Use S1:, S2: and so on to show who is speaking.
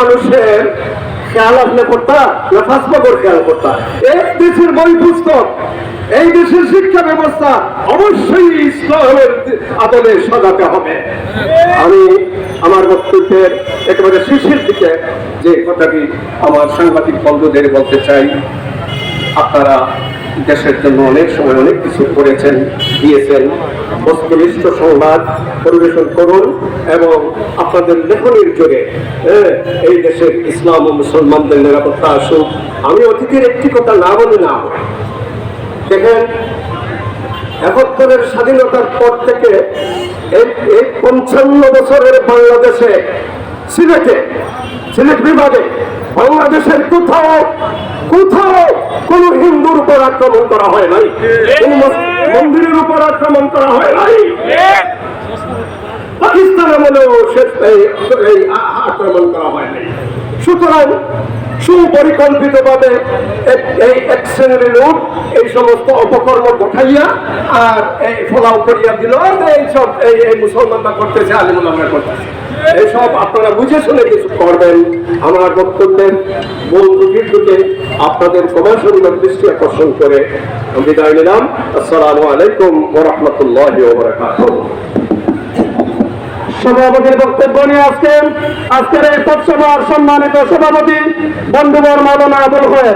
S1: মানুষের খেয়াল আপনি করতা না ফাঁসবাগর খেয়াল করতা? এই দেশের বই পুস্তক, এই দেশের শিক্ষা ব্যবস্থা অবশ্যই ইসলামের আদলে সাজাতে হবে। আমি আমার বক্তব্যের একেবারে শেষের দিকে যে কথাটি আমার সাংবাদিক বন্ধুদের বলতে চাই, আপনারা দেশের জন্য অনেক সময় অনেক কিছু করেছেন, দিয়েছেন। বস্তুনিষ্ঠ সংবাদ পরিবেশন করুন এবং আপনাদের লেখনির জোরে এই দেশের ইসলাম ও মুসলমানদের নিরাপত্তা আসুক। আমি অতীতের একটি কথা না বলে না। দেখেন একাত্তরের স্বাধীনতার পর থেকে এই পঞ্চান্ন বছরের বাংলাদেশে সিলেটে সিলেট বিভাগে বাংলাদেশের কোথাও কোথাও কোন হিন্দুর উপর আক্রমণ করা হয় নাই। মন্দিরের উপর আক্রমণ করা হয় নাই। পাকিস্তানে বলেও শেষ আক্রমণ করা হয় নাই। সুতরাং সুপরিকল্পিতভাবে এই এক লোক এই সমস্ত অপকর্ম ঘটাইয়া আর এই ফলাও করিয়া দিল। আর এইসব এই এই মুসলমানরা করতেছে, আলিমুল আমরা করতেছে। এইসব আপনারা বুঝে শুনে কিছু করবেন। আমার বক্তব্যের মূল রুটির দিকে আপনাদের সবার সুন্দর দৃষ্টি আকর্ষণ করে বিদায় নিলাম। আসসালামু আলাইকুম ওরহমতুল্লাহ
S2: সভাপতির বক্তব্য নিয়ে আসছেন আজকের এই পথসভার সম্মানিত সভাপতি বন্ধুবর মালনা আবুল
S1: হয়ে